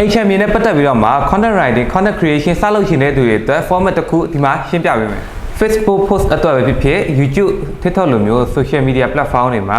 အိမ်ချန်ပီယံနဲ့ပတ်သက်ပြီးတော့မှ content writing content creation စလုပ်ချင်တဲ့သူတွေအတွက် format တစ်ခုဒီမှာရှင်းပြပေးမယ် Facebook post အတွက်ပဲဖြစ်ဖြစ် YouTube TikTok လိုမျိုး social media platform တွေမှာ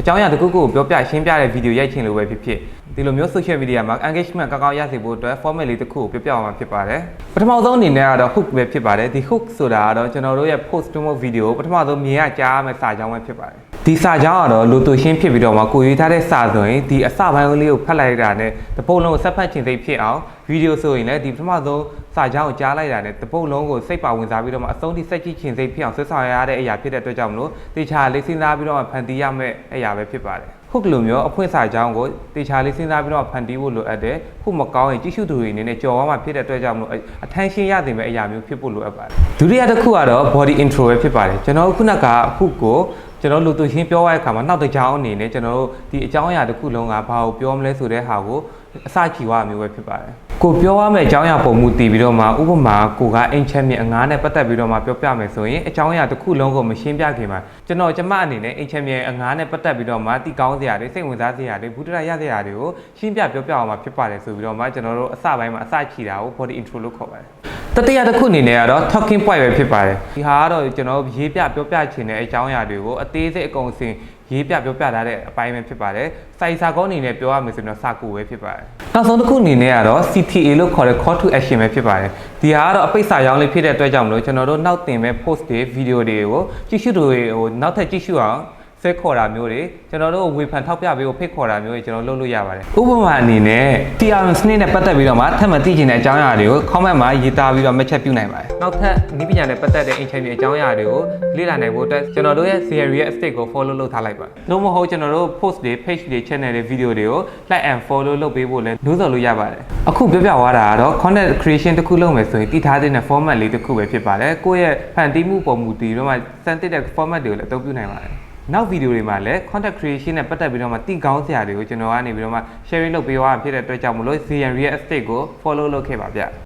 အကြောင်းအရာတစ်ခုခုကိုပြောပြရှင်းပြတဲ့ဗီဒီယိုရိုက်ချင်လို့ပဲဖြစ်ဖြစ်ဒီလိုမျိုး social media မှာ engagement ကောင်းကောင်းရစေဖို့အတွက် format လေးတစ်ခုကိုပြောပြအောင်မှာဖြစ်ပါတယ်ပထမဆုံးအနေနဲ့ကတော့ hook ပဲဖြစ်ပါတယ်ဒီ hook ဆိုတာကတော့ကျွန်တော်တို့ရဲ့ post တူမို့ video ပထမဆုံးမြင်ရကြားရမယ့်စာကြောင်းပဲဖြစ်ပါတယ် ဒီစာကြောင်းကတော့လူသူရှင်းဖြစ်ပြီးတော့မှကိုရေးထားတဲ့စာဆိုရင်ဒီအစပိုင်းလေးကိုဖတ်လိုက်တာနဲ့တပုတ်လုံးကိုဆက်ဖတ်ချင်စိတ်ဖြစ်အောင်ဗီဒီယိုဆိုရင်လည်းဒီပထမဆုံးစာကြောင်းကိုကြားလိုက်တာနဲ့တပုတ်လုံးကိုစိတ်ပါဝင်စားပြီးတော့မှအဆုံးထိစိတ်ကြည့်ချင်စိတ်ဖြစ်အောင်ဆွတ်ဆောင်ရတဲ့အရာဖြစ်တဲ့အတွက်ကြောင့်မလို့တေချာလေးစဉ်းစားပြီးတော့မှဖန်တီးရမယ့်အရာပဲဖြစ်ပါတယ်ဟုတ်ကလိုမျိုးအဖွင့်စာကြောင်းကိုတေချာလေးစဉ်းစားပြီးတော့ဖန်တီးဖို့လိုအပ်တယ်ဟုတ်မကောင်းရင်ကြည့်ရှုသူတွေအနေနဲ့ကြော်သွားမှဖြစ်တဲ့အတွက်ကြောင့်မလို့အထမ်းရှင်းရသိမယ့်အရာမျိုးဖြစ်ဖို့လိုအပ်ပါတယ်ဒုတိယတစ်ခုကတော့ body intro ပဲဖြစ်ပါတယ်ကျွန်တော်ခုနကအခုကို ကျွန်တော်လူသူရှင်းပြောရတဲ့အခါမှာနောက်တစ်ကြောင်းအနေနဲ့ကျွန်တော်တို့ဒီအကြောင်းအရာတစ်ခုလုံးကဘာကိုပြောမလဲဆိုတဲ့ဟာကိုအစကြည့်ရမျိုးပဲဖြစ်ပါတယ်ကိုပြောရမယ့်အကြောင်းအရာပုံမူတည်ပြီးတော့မှဥပမာကိုကအိမ်ချက်မြင့်အငားနဲ့ပတ်သက်ပြီးတော့မှပြောပြမယ်ဆိုရင်အကြောင်းအရာတစ်ခုလုံးကိုမရှင်းပြခင်မှာကျွန်တော်ကျမအနေနဲ့အိမ်ချက်မြင့်အငားနဲ့ပတ်သက်ပြီးတော့မှတိကောင်းစရာတွေစိတ်ဝင်စားစရာတွေဘုဒ္ဓရရစရာတွေကိုရှင်းပြပြောပြအောင်မှာဖြစ်ပါတယ်ဆိုပြီးတော့မှကျွန်တော်တို့အစပိုင်းမှာအစချီတာကို body intro လို့ခေါ်ပါတယ် တတိယတစ်ခုအနေနဲ့ကတော့ talking point ပဲဖြစ်ပါတယ်ဒီဟာကတော့ကျွန်တော်ရေးပြပြောပြချင်တဲ့အကြောင်းအရာတွေကိုအသေးစိတ်အကုန်အစင်ရေးပြပြောပြထားတဲ့အပိုင်းပဲဖြစ်ပါတယ်စိုက်စာကောအနေနဲ့ပြောရမယ်ဆိုတော့စာကူပဲဖြစ်ပါတယ်နောက်ဆုံးတစ်ခုအနေနဲ့ကတော့ CTA လို့ခေါ်တဲ့ call to action ပဲဖြစ်ပါတယ်ဒီဟာကတော့အပိတ်စာရောင်းလေးဖြစ်တဲ့အတွက်ကြောင့်မလို့ကျွန်တော်တို့နောက်တင်မဲ့ post တွေ video တွေကိုကြည့်ရှုသူတွေကိုနောက်ထပ်ကြည့်ရှုအောင် ဆဲခေါ်တာမျိုးတွေကျွန်တော်တို့ဝေဖန်ထောက်ပြပေးဖို့ဖိတ်ခေါ်တာမျိုးတွေကျွန်တော်လုပ်လို့ရပါတယ်ဥပမာအနေနဲ့ TRM စနစ်နဲ့ပတ်သက်ပြီးတော့မှထပ်မသိချင်တဲ့အကြောင်းအရာတွေကို comment မှာရေးသားပြီးတော့မှတ်ချက်ပြုနိုင်ပါတယ်နောက်ထပ်နည်းပညာနဲ့ပတ်သက်တဲ့ interview အကြောင်းအရာတွေကိုလေ့လာနိုင်ဖို့အတွက်ကျွန်တော်တို့ရဲ့ theory ရဲ့ stick ကို follow လုပ်ထားလိုက်ပါလို့မဟုတ်ကျွန်တော်တို့ post တွေ page တွေ channel တွေ video တွေကို like and follow လုပ်ပေးဖို့လည်းနှိုးဆော်လို့ရပါတယ်အခုပြောပြသွားတာကတော့ content creation တစ်ခုလုပ်မယ်ဆိုရင်တည်ထားတဲ့ format လေးတစ်ခုပဲဖြစ်ပါတယ်ကိုယ့်ရဲ့ဖန်တီးမှုပုံမူတည်တော့မှစမ်းသစ်တဲ့ format တွေကိုလည်းအသုံးပြုနိုင်ပါတယ် နောက်ဗီဒီယိုတွေမှာလည်း content creation နဲ့ပတ်သက်ပြီးတော့မှတည်ကောင်းစရာတွေကိုကျွန်တော်ကနေပြီးတော့မှ sharing လုပ်ပေးသွားဖြစ်တဲ့အတွက်ကြောင့်မလို့ ZN Real Estate ကို follow လုပ်ခဲ့ပါဗျ